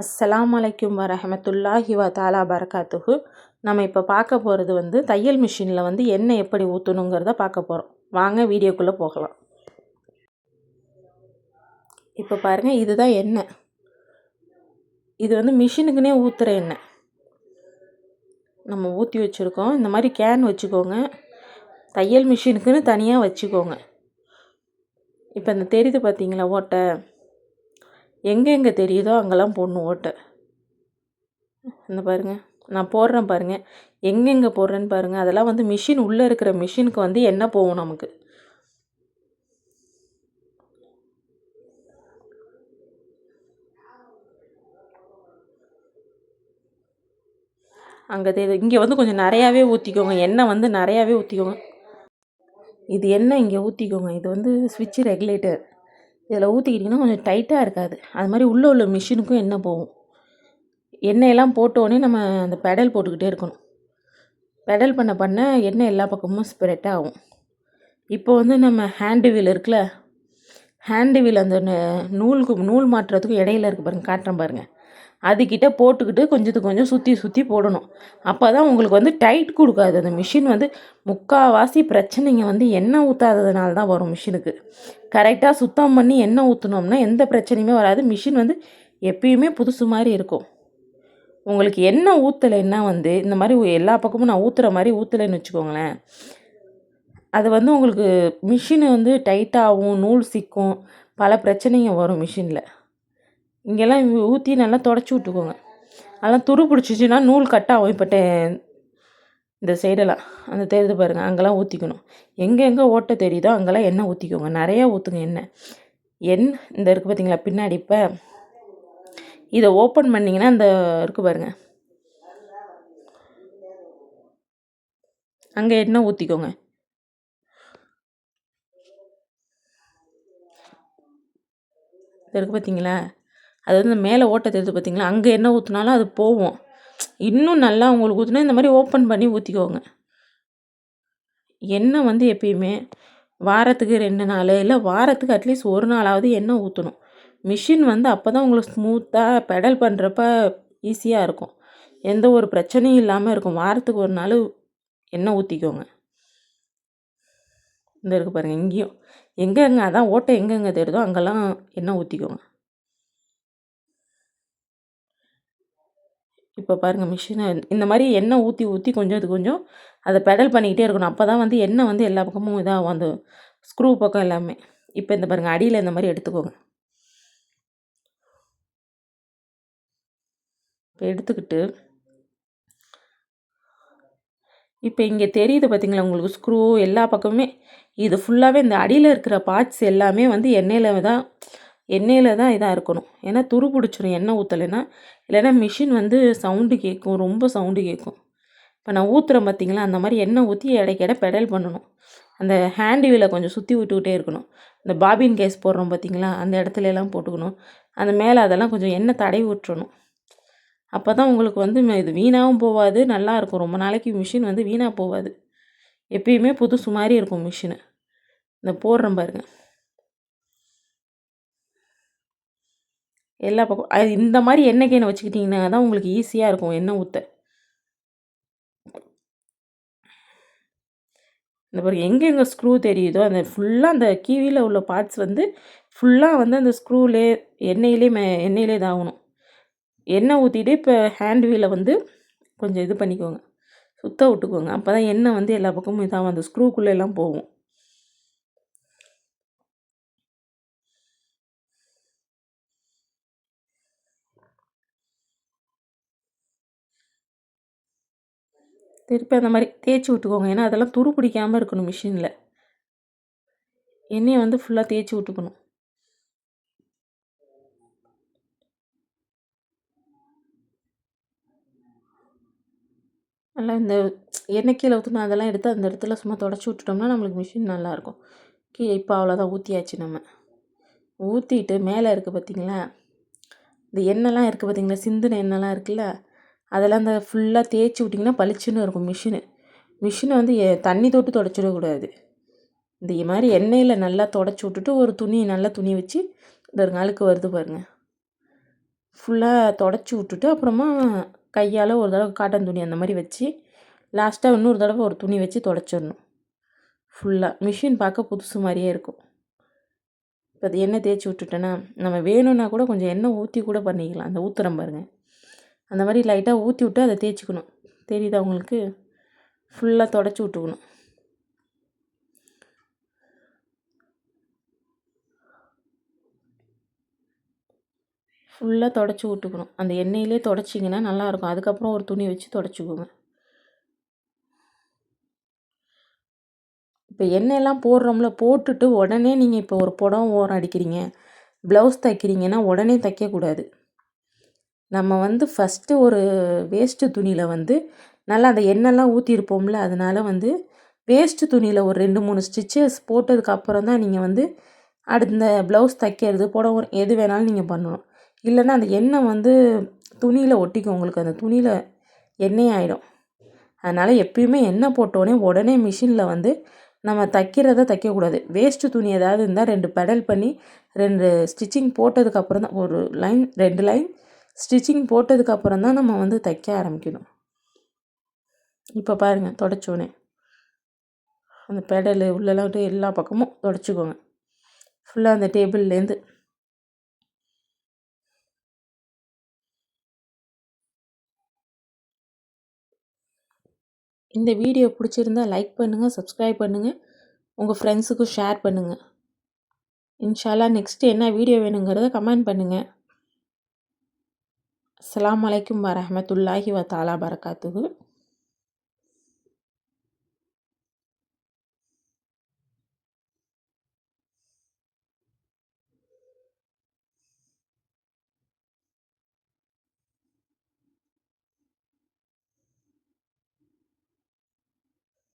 அஸ்லாம் அலைக்கும் வரஹமத்துல்லாஹி வ தாலா பரகாத்துகு நம்ம இப்போ பார்க்க போகிறது வந்து தையல் மிஷினில் வந்து எண்ணெய் எப்படி ஊற்றணுங்கிறத பார்க்க போகிறோம் வாங்க வீடியோக்குள்ளே போகலாம். இப்போ பாருங்கள் இதுதான் எண்ணெய். இது வந்து மிஷினுக்குனே ஊற்றுற எண்ணெய். நம்ம ஊற்றி வச்சுருக்கோம். இந்த மாதிரி கேன் வச்சுக்கோங்க. தையல் மிஷினுக்குன்னு தனியாக வச்சுக்கோங்க. இப்போ இந்த தெரியுது பார்த்தீங்களா ஓட்டை? எங்கெங்கே தெரியுதோ அங்கெல்லாம் போடணும் ஓட்டை. இந்த பாருங்கள் நான் போடுறேன் பாருங்கள் எங்கெங்கே போடுறேன்னு பாருங்கள் அதெல்லாம் வந்து மிஷின் உள்ளே இருக்கிற மிஷினுக்கு வந்து என்ன போகும் நமக்கு? அங்கே தெரியுது இங்கே வந்து கொஞ்சம் நிறையாவே ஊற்றிக்கோங்க எண்ணெய் வந்து நிறையாவே ஊற்றிக்கோங்க இது எண்ணெய் இங்கே ஊற்றிக்கோங்க இது வந்து சுவிட்ச் ரெகுலேட்டர். இதில் ஊற்றிக்கிட்டிங்கன்னா கொஞ்சம் டைட்டாக இருக்காது. அது மாதிரி உள்ளே உள்ள மிஷினுக்கும் எண்ணெய் போகும். எண்ணெயெல்லாம் போட்டோடனே நம்ம அந்த பெடல் போட்டுக்கிட்டே இருக்கணும். பெடல் பண்ண பண்ண எண்ணெய் எல்லா பக்கமும் ஸ்ப்ரெட் ஆகும். இப்போ வந்து நம்ம ஹேண்டு வீல் இருக்குல்ல? ஹேண்டு வீல் அந்த நூலுக்கு நூல் மாட்டுறதுக்கும் இடையில இருக்குது பாருங்கள் காட்டுறேன் பாருங்கள் அதுக்கிட்ட போட்டுக்கிட்டு கொஞ்சத்துக்கு கொஞ்சம் சுற்றி சுற்றி போடணும். அப்போ தான் உங்களுக்கு வந்து டைட் கொடுக்காது. அந்த மிஷின் வந்து முக்கால்வாசி பிரச்சனைங்க வந்து எண்ணெய் ஊற்றாததுனால தான் வரும் மிஷினுக்கு கரெக்டாக சுத்தம் பண்ணி எண்ணெய் ஊற்றினோம்னா எந்த பிரச்சனையுமே வராது. மிஷின் வந்து எப்பயுமே புதுசு மாதிரி இருக்கும். உங்களுக்கு எண்ணெய் ஊற்றலைன்னா வந்து இந்த மாதிரி எல்லா பக்கமும் நான் ஊற்றுற மாதிரி ஊற்றலைன்னு வச்சுக்கோங்களேன். அது வந்து உங்களுக்கு மிஷினு வந்து டைட்டாகவும் நூல் சிக்கும் பல பிரச்சனைங்க வரும் மிஷினில் இங்கெல்லாம் ஊற்றி நல்லா தொடச்சி விட்டுக்கோங்க. அதெல்லாம் துரு பிடிச்சிச்சின்னா நூல் கட் ஆகும் இப்போ டே இந்த சைடெல்லாம் அந்த தெரியுது பாருங்கள் அங்கெல்லாம் ஊற்றிக்கணும் எங்கெங்கே ஓட்டை தெரியுதோ அங்கெல்லாம் எண்ணெய் ஊற்றிக்கோங்க நிறையா ஊற்றுங்க எண்ணெய். எண் இந்த இருக்குது பார்த்தீங்களா பின்னாடி இப்போ. இதை ஓப்பன் பண்ணிங்கன்னா இந்த இருக்குது பாருங்கள் அங்கே எண்ணெய் ஊற்றிக்கோங்க இருக்குது பார்த்தீங்களா அது வந்து மேலே ஓட்டை தெரியுது பார்த்தீங்களா? அங்கே எண்ணெய் ஊற்றினாலும் அது போவோம் இன்னும் நல்லா உங்களுக்கு ஊற்றினா இந்த மாதிரி ஓப்பன் பண்ணி ஊற்றிக்கோங்க எண்ணெய் வந்து எப்பயுமே வாரத்துக்கு ரெண்டு நாள் இல்லை வாரத்துக்கு அட்லீஸ்ட் ஒரு நாளாவது எண்ணெய் ஊற்றணும் மிஷின் வந்து அப்போ தான் உங்களுக்கு ஸ்மூத்தாக பெடல் பண்ணுறப்ப ஈஸியாக இருக்கும். எந்த ஒரு பிரச்சனையும் இல்லாமல் இருக்கும். வாரத்துக்கு ஒரு நாள் எண்ணெய் ஊற்றிக்கோங்க இந்த இருக்குது பாருங்கள் இங்கேயும். எங்கெங்கே அதான் ஓட்டை எங்கெங்கே தெரியுதோ அங்கெல்லாம் எண்ணெய் ஊற்றிக்கோங்க இப்போ பாருங்கள் மிஷினை இந்த மாதிரி எண்ணெய் ஊற்றி ஊற்றி கொஞ்சம் இது கொஞ்சம் அதை பெடல் பண்ணிக்கிட்டே இருக்கணும். அப்போ தான் வந்து எண்ணெய் வந்து எல்லா பக்கமும் இதாகும். அந்த ஸ்க்ரூ பக்கம் எல்லாமே. இப்போ இந்த பாருங்கள் அடியில் இந்த மாதிரி எடுத்துக்கோங்க. இப்போ எடுத்துக்கிட்டு இப்போ இங்கே தெரியுது பார்த்தீங்களா உங்களுக்கு ஸ்க்ரூ எல்லா பக்கமுமே. இது ஃபுல்லாகவே இந்த அடியில் இருக்கிற பார்ட்ஸ் எல்லாமே வந்து எண்ணெயில் தான் எண்ணெயில் தான் இதாக இருக்கணும். ஏன்னா துரு பிடிச்சிரும் எண்ணெய் ஊற்றலைன்னா இல்லைன்னா மிஷின் வந்து சவுண்டு கேட்கும் ரொம்ப சவுண்டு கேட்கும் இப்போ நான் ஊற்றுறேன் பார்த்தீங்களா அந்த மாதிரி எண்ணெய் ஊற்றி இடைக்கிட பெடல் பண்ணணும். அந்த ஹேண்ட் வீலை கொஞ்சம் சுற்றி விட்டுக்கிட்டே இருக்கணும். இந்த பாபின் கேஸ் போடுறோம் பார்த்தீங்களா அந்த இடத்துல எல்லாம் போட்டுக்கணும். அந்த மேலே அதெல்லாம் கொஞ்சம் எண்ணெய் தடவி விட்டுறணும். அப்போ தான் உங்களுக்கு வந்து இது வீணாகவும் போகாது நல்லாயிருக்கும் ரொம்ப நாளைக்கு மிஷின் வந்து வீணாக போகாது எப்பயுமே புதுசு மாதிரி இருக்கும் மிஷினு இந்த போடுறேன் பாருங்கள் எல்லா பக்கம் அது இந்த மாதிரி எண்ணெய் கேனை வச்சுக்கிட்டிங்கன்னா தான் உங்களுக்கு ஈஸியாக இருக்கும் எண்ணெய் ஊற்ற இந்த பாருங்க எங்கெங்கே ஸ்க்ரூ தெரியுதோ அந்த ஃபுல்லாக அந்த கீவியில் உள்ள பார்ட்ஸ் வந்து ஃபுல்லாக வந்து அந்த ஸ்க்ரூலே எண்ணெயிலே மே எண்ணெயிலே இதாகணும் எண்ணெய் ஊற்றிட்டு இப்போ ஹேண்ட் வீலை வந்து கொஞ்சம் இது பண்ணிக்கோங்க. சுத்த விட்டுக்கோங்க. அப்போ தான் எண்ணெய் வந்து எல்லா பக்கமும் இதாகும். அந்த ஸ்க்ரூக்குள்ளே எல்லாம் போகும். திருப்பி அந்த மாதிரி தேய்ச்சி விட்டுக்கோங்க. ஏன்னா அதெல்லாம் துரு பிடிக்காமல் இருக்கணும் மிஷினில். எண்ணெயை வந்து ஃபுல்லாக தேய்ச்சி விட்டுக்கணும். நல்லா இந்த எண்ணெய் கீழே ஊற்றுனா அதெல்லாம் எடுத்து அந்த இடத்துல சும்மா தொடச்சி விட்டுட்டோம்னா நம்மளுக்கு மிஷின் நல்லாயிருக்கும். கீ இப்போ அவ்வளோதான் ஊற்றியாச்சு நம்ம. ஊற்றிட்டு மேலே இருக்குது பார்த்திங்களா? இந்த எண்ணெய்லாம் இருக்குது பார்த்திங்களா? சிந்தின எண்ணெய்லாம் இருக்குல்ல? அதெல்லாம் அந்த ஃபுல்லாக தேய்ச்சி விட்டிங்கன்னா பளிச்சுன்னு இருக்கும் மிஷினு மிஷினை வந்து தண்ணி தொட்டு தொடச்சிடக்கூடாது இந்த மாதிரி எண்ணெயில் நல்லா தொடச்சி விட்டுட்டு ஒரு துணி நல்லா துணி வச்சு இந்த ஒரு நாளுக்கு வருது பாருங்கள் ஃபுல்லாக தொடச்சி விட்டுட்டு அப்புறமா கையால் ஒரு தடவை காட்டன் துணி அந்த மாதிரி வச்சு லாஸ்ட்டாக இன்னொரு தடவை ஒரு துணி வச்சு தொடச்சிடணும். ஃபுல்லாக மிஷின் பார்க்க புதுசு மாதிரியே இருக்கும். இப்போ அது எண்ணெய் தேய்ச்சி விட்டுட்டேன்னா நம்ம வேணும்னா கூட கொஞ்சம் எண்ணெய் ஊற்றி கூட பண்ணிக்கலாம். அந்த ஊற்றுறோம் பாருங்கள் அந்த மாதிரி லைட்டாக ஊற்றி விட்டு அதை தேய்ச்சிக்கணும். தெரியுதா உங்களுக்கு? ஃபுல்லாக தொடச்சி விட்டுக்கணும். ஃபுல்லாக தொடச்சி விட்டுக்கணும். அந்த எண்ணெயிலே தொடச்சிங்கன்னா நல்லாயிருக்கும். அதுக்கப்புறம் ஒரு துணி வச்சு தொடச்சிக்கோங்க. இப்போ எண்ணெயெல்லாம் போடுறோம்ல போட்டுட்டு உடனே நீங்கள் இப்போ ஒரு புடவை ஓரம் அடிக்கிறீங்க ப்ளவுஸ் தைக்கிறீங்கன்னா உடனே தைக்கக்கூடாது. நம்ம வந்து ஃபஸ்ட்டு ஒரு வேஸ்ட்டு துணியில் வந்து நல்லா அந்த எண்ணெய்லாம் ஊற்றிருப்போம்ல அதனால் வந்து வேஸ்ட்டு துணியில் ஒரு ரெண்டு மூணு ஸ்டிச்சஸ் போட்டதுக்கு அப்புறம் தான் நீங்கள் வந்து அடுத்த ப்ளவுஸ் தைக்கிறது புடவை எது வேணாலும் நீங்கள் பண்ணணும். இல்லைன்னா அந்த எண்ணெய் வந்து துணியில் ஒட்டிக்கும் உங்களுக்கு அந்த துணியில் எண்ணெய் ஆகிடும் அதனால் எப்பயுமே எண்ணெய் போட்டோடனே உடனே மிஷினில் வந்து நம்ம தைக்கிறத தைக்கக்கூடாது. வேஸ்ட்டு துணி ஏதாவது இருந்தால் ரெண்டு பெடல் பண்ணி ரெண்டு ஸ்டிச்சிங் போட்டதுக்கப்புறம் தான் ஒரு லைன் ரெண்டு லைன் ஸ்டிச்சிங் போட்டதுக்கப்புறம் தான் நம்ம வந்து தைக்க ஆரம்பிக்கணும். இப்போ பாருங்கள் தொடச்சோன்னே அந்த பெடலு உள்ளெல்லாம் எல்லா பக்கமும் தொடச்சிக்கோங்க. ஃபுல்லாக அந்த டேபிள்லேருந்து இந்த வீடியோ பிடிச்சிருந்தா லைக் பண்ணுங்கள் சப்ஸ்கிரைப் பண்ணுங்கள் உங்கள் ஃப்ரெண்ட்ஸுக்கும் ஷேர் பண்ணுங்கள் இன்ஷால்லா நெக்ஸ்ட்டு என்ன வீடியோ வேணுங்கிறத கமெண்ட் பண்ணுங்கள் அஸ்லாம் அலைக்கும் வரமத்துல்லாஹி வத்தாலா பரகாத்துகு